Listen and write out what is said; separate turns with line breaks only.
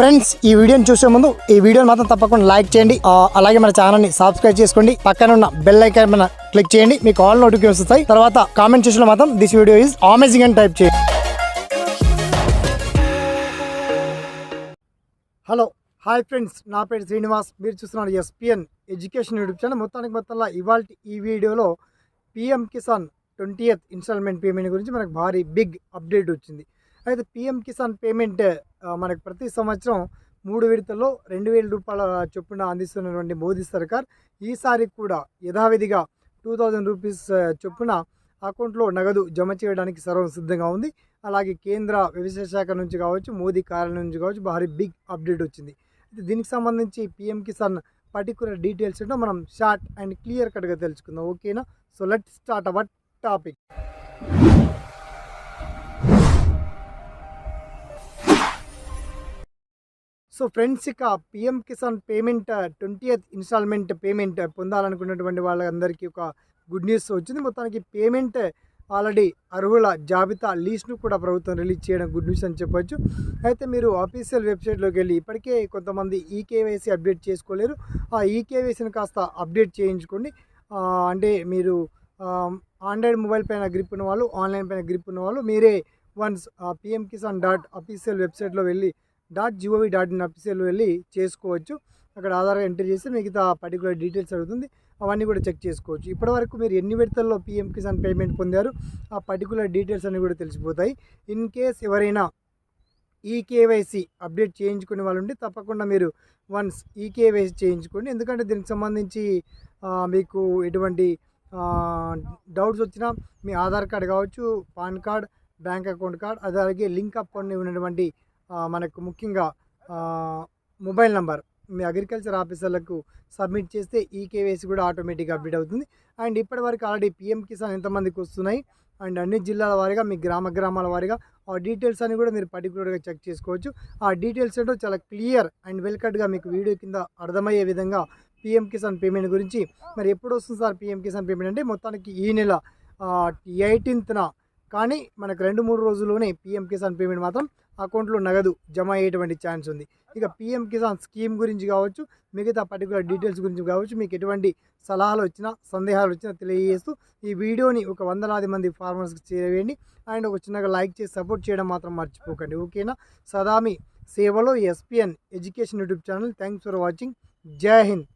Friends ఈ వీడియోని చూసే ముందు ఈ వీడియోని మాత్రం తప్పకుండా లైక్ చేయండి. అలాగే మన ఛానల్ని సబ్స్క్రైబ్ చేసుకోండి. పక్కన ఉన్న బెల్ ఐకాన్ మన క్లిక్ చేయండి. మీకు ఆల్ నోటిఫికేషన్స్ వస్తాయి. తర్వాత కామెంట్ చేసిన మాత్రం దిస్ వీడియో ఈజ్ అమేజింగ్ అని టైప్ చేయండి. Hello hi friends. నా పేరు శ్రీనివాస్. మీరు చూస్తున్నారు ఎస్పిఎన్ ఎడ్యుకేషన్ యూట్యూబ్ ఛానల్. మొత్తానికి మొత్తంలో ఇవాళ ఈ వీడియోలో PM Kisan twenty eighth installment payment గురించి మనకు భారీ బిగ్ అప్డేట్ వచ్చింది. అయితే పిఎం కిసాన్ పేమెంట్ మనకు ప్రతి సంవత్సరం మూడు విడతల్లో రెండు వేల రూపాయల చొప్పున అందిస్తున్నటువంటి మోదీ సర్కార్ ఈసారి కూడా యథావిధిగా టూ థౌజండ్ రూపీస్ చొప్పున అకౌంట్లో నగదు జమ చేయడానికి సర్వం సిద్ధంగా ఉంది. అలాగే కేంద్ర వ్యవసాయ శాఖ నుంచి కావచ్చు మోదీ కార్యాలయం నుంచి కావచ్చు భారీ బిగ్ అప్డేట్ వచ్చింది. అయితే దీనికి సంబంధించి పిఎం కిసాన్ పర్టికులర్ డీటెయిల్స్ ఏంటో మనం షార్ట్ అండ్ క్లియర్ కట్గా తెలుసుకుందాం. ఓకేనా? So let start our topic. So friends ఇక PM Kisan payment twenty eighth installment payment పొందాలనుకున్నటువంటి వాళ్ళందరికీ ఒక గుడ్ న్యూస్ వచ్చింది. మొత్తానికి పేమెంట్ ఆల్రెడీ అర్హుల జాబితా లీస్ట్ను కూడా ప్రభుత్వం రిలీజ్ చేయడం గుడ్ న్యూస్ అని చెప్పొచ్చు. అయితే మీరు ఆఫీషియల్ వెబ్సైట్లోకి వెళ్ళి ఇప్పటికే కొంతమంది ఈకేవైసీ అప్డేట్ చేసుకోలేరు. ఆ ఈకేవైసీని కాస్త అప్డేట్ చేయించుకోండి. అంటే మీరు ఆండ్రాయిడ్ మొబైల్ పైన గ్రిప్ ఉన్న వాళ్ళు ఆన్లైన్ పైన గ్రిప్ ఉన్న వాళ్ళు మీరే once PM Kisan dot official వెబ్సైట్లో వెళ్ళి dot GOV dot in official వెళ్ళి చేసుకోవచ్చు. అక్కడ ఆధార్ ఎంటర్ చేస్తే మిగతా పర్టికులర్ డీటెయిల్స్ అడుగుతుంది. అవన్నీ కూడా చెక్ చేసుకోవచ్చు. ఇప్పటివరకు మీరు ఎన్ని విడతల్లో పిఎం కిసాన్ పేమెంట్ పొందారు? ఆ పర్టికులర్ డీటెయిల్స్ అన్నీ కూడా తెలిసిపోతాయి. ఇన్ కేస్ ఎవరైనా ఈ కేవైసీ అప్డేట్ చేయించుకునే వాళ్ళు ఉంటే తప్పకుండా మీరు వన్స్ ఈ కేవైసీ చేయించుకోండి. ఎందుకంటే దీనికి సంబంధించి మీకు ఎటువంటి డౌట్స్ వచ్చినా మీ ఆధార్ కార్డ్ కావచ్చు PAN card bank account card అది అలాగే లింక్ అప్ కొన్ని ఉన్నటువంటి మనకు ముఖ్యంగా మొబైల్ నంబర్ మీ అగ్రికల్చర్ ఆఫీసర్లకు సబ్మిట్ చేస్తే ఈ కేవైసీ కూడా ఆటోమేటిక్గా అప్డేట్ అవుతుంది. అండ్ ఇప్పటివరకు ఆల్రెడీ పిఎం కిసాన్ ఎంతమందికి వస్తున్నాయి? అండ్ అన్ని జిల్లాల వారీగా మీ గ్రామ గ్రామాల వారీగా ఆ డీటెయిల్స్ అని కూడా మీరు పర్టికులర్గా చెక్ చేసుకోవచ్చు. ఆ డీటెయిల్స్ ఏంటో చాలా క్లియర్ అండ్ వెల్కట్గా మీకు వీడియో కింద అర్థమయ్యే విధంగా పిఎం కిసాన్ పేమెంట్ గురించి మరి ఎప్పుడు వస్తుంది సార్ పిఎం కిసాన్ పేమెంట్ అంటే మొత్తానికి ఈ నెల ఎయిటీన్త్న కానీ మనకు రెండు మూడు రోజుల్లోనే పిఎం కిసాన్ పేమెంట్ మాత్రం అకౌంట్లో నగదు జమ అయ్యేటువంటి ఛాన్స్ ఉంది. ఇక పిఎం కిసాన్ స్కీమ్ గురించి కావచ్చు మిగతా పర్టికులర్ డీటెయిల్స్ గురించి కావచ్చు మీకు ఎటువంటి సలహాలు వచ్చినా సందేహాలు వచ్చినా తెలియజేస్తూ ఈ వీడియోని ఒక వందలాది మంది ఫార్మర్స్కి చేరవేయండి. అండ్ ఒక చిన్నగా లైక్ చేసి సపోర్ట్ చేయడం మాత్రం మర్చిపోకండి. ఓకేనా సదామి సేవలో SPN education YouTube channel. Thanks for watching Jai Hind.